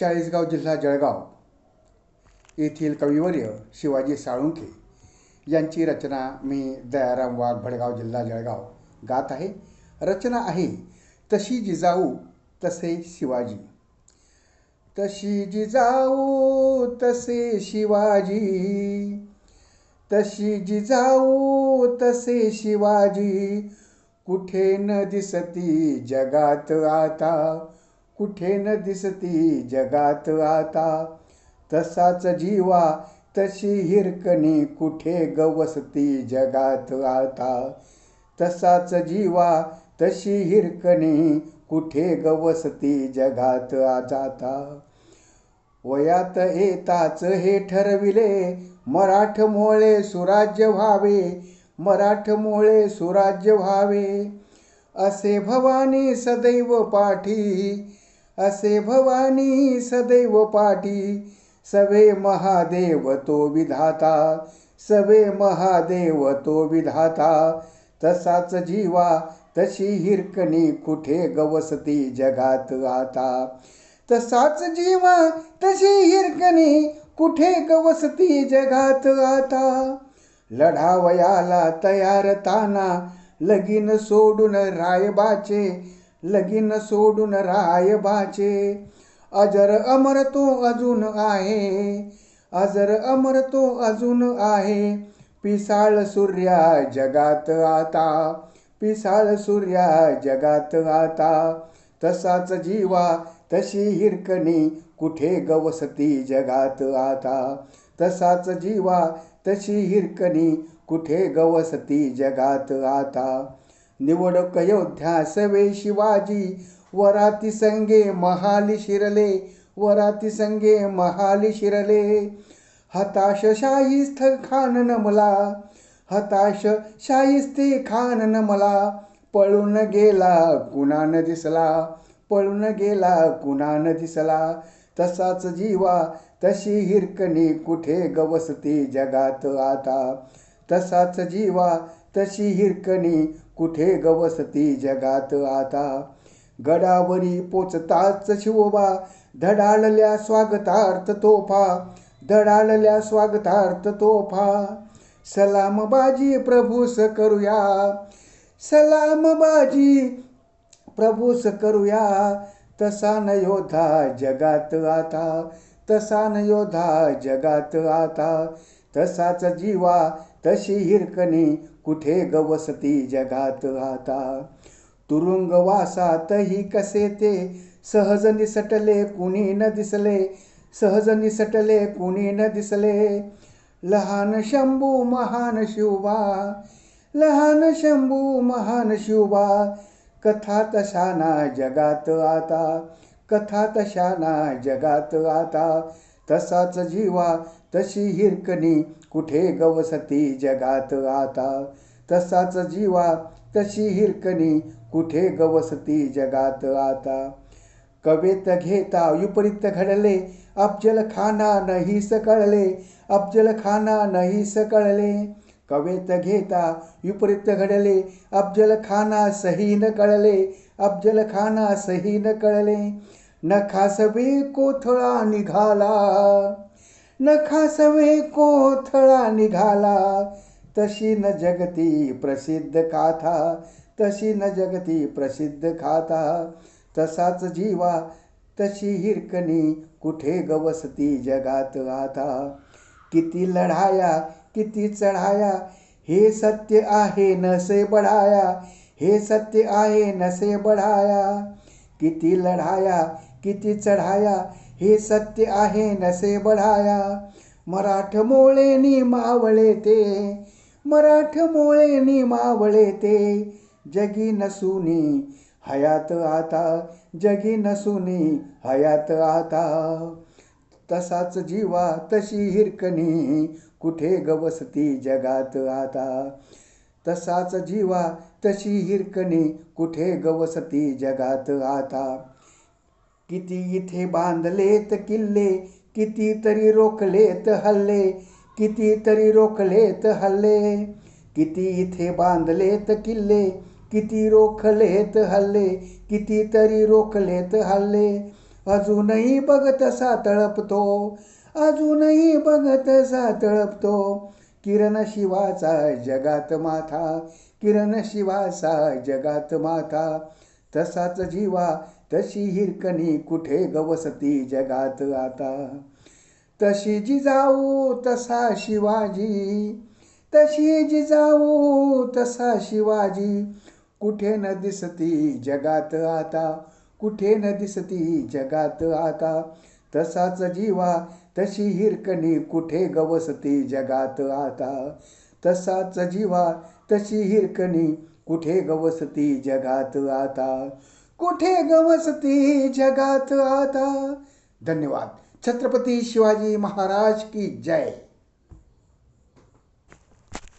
चाळीसगाव जिल्हा जळगाव येथील कविवर्य शिवाजी साळुंखे यांची रचना मी दयाराम वाघ भडगाव जिल्हा जळगाव गात आहे. रचना आहे तशी जिजाऊ तसे शिवाजी. तशी जिजाऊ तसे शिवाजी. तशी जिजाऊ तसे शिवाजी. कुठे न दिसती जगात आता कुठे न दिसती जगात आता? तसाच जीवा तशी हिरकणी कुठे गवसती जगात आता? तसाच जीवा तशी हिरकणी कुठे गवसती जगात जाता? वयात येताच हे ठरविले मराठमोळे सुराज्य व्हावे मराठमोळे सुराज्य व्हावे. असे भवानी सदैव पाठी असे भवानी सदैव पाठी सवे महादेव तो विधाता. सवे महादेव तो विधाता. तसाच जीवा तशी हिरकणी कुठे गवसती जगात आता. तसाच जीवा तशी हिरकणी कुठे गवसती जगात आता. लढावयाला तयार ताना लगीन सोडून रायबाचे लगीन सोडून रायबाचे अजर अमर तो अजून आहे. अजर अमर तो अजून आहे. पिसाळ सूर्या जगात आता. पिसाळ सूर्या जगात आता. तसाच जीवा तशी हिरकणी कुठे गवसती जगात आता? तसाच जीवा तशी हिरकणी कुठे गवसती जगात आता? निवडक योद्ध्या सवे शिवाजी वराती संगे महाली शिरले वराती संगे महाली शिरले. हताश शाहिस्त खान नमला हताश शाहिस्ते खान नमला. पळून गेला कुणान दिसला पळून गेला कुणान दिसला. तसाच जीवा तशी हिरकणी कुठे गवसती जगात आता. तसाच जीवा तशी हिरकणी कुठे गवसती जगात आता? गडावरी पोचताच शिवबा धडाळल्या स्वागतार्थ तोफा धडाळल्या स्वागतार्थ तोफा. सलामबाजी प्रभूस करूया सलामबाजी प्रभूस करूया तसा न योधा जगात आता तसा न योधा जगात आता. तसाच जीवा तशी हिरकणी कुठे गवसती जगात आता? तुरुंगवासातही कसे ते? सहज निसटले कुणी न दिसले? सहज निसटले कुणी न दिसले? लहान शंभू महान शिवबा! लहान शंभू महान शिवबा! कथा तशाना जगात आता? कथा तशाना जगात आता? तसाच जीवा तशी हिरकणी कुठे गवसती जगात आता? तसाच जीवा तशी हिरकणी कुठे गवसती जगात आता? कवेत घेता विपरीत घडले अफजल खाना नाही सकळले अफजल खाना नाही सकळले. कवेत घेता विपरीत घडले अफजल खाना सही न कळले अफजल खाना सही न कळले. नखासवे कोथळा निघाला. नखासवे कोथळा निघाला. तशी न जगती प्रसिद्ध काथा तशी न जगती प्रसिद्ध खाता तसाच जीवा तशी हिरकणी कुठे गवसती जगात आता? किती लढाया किती चढाया हे सत्य आहे नसे बढाया हे सत्य आहे नसे बढाया. किती लढाया किती चढाया हे सत्य आहे नसे बढाया. मराठ मोळेनी मावळे ते मराठ मोळेनी मावळे ते. जगी नसुनी हयात आता जगी नसुनी हयात आता. तसाच जीवा तशी हिरकणी कुठे गवसती जगात आता. तसाच जीवा तशी हिरकणी कुठे गवसती जगात आता. किती इथे बांधलेत किल्ले कितीतरी रोखलेत हल्ले कितीतरी रोखलेत हल्ले. किती इथे बांधलेत किल्ले किती रोखलेत हल्ले कितीतरी रोखलेत हल्ले. अजूनही बघत सा तळपतो अजूनही बघत सा तळपतो किरण शिवाचा जगात माथा किरण शिवाचा जगात माथा. तसाच जीवा तशी हिरकणी कुठे गवसती जगात आता. तशी जिजाऊ तसा शिवाजी. तशी जिजाऊ तसा शिवाजी. कुठे न दिसती जगात आता कुठे न दिसती जगात आता. तसाच जीवा तशी हिरकणी कुठे गवसती जगात आता? तसाच जीवा तशी हिरकणी कुठे गवसती जगात आता? कुठे गवसती जगात आता? धन्यवाद. छत्रपती शिवाजी महाराज की जय.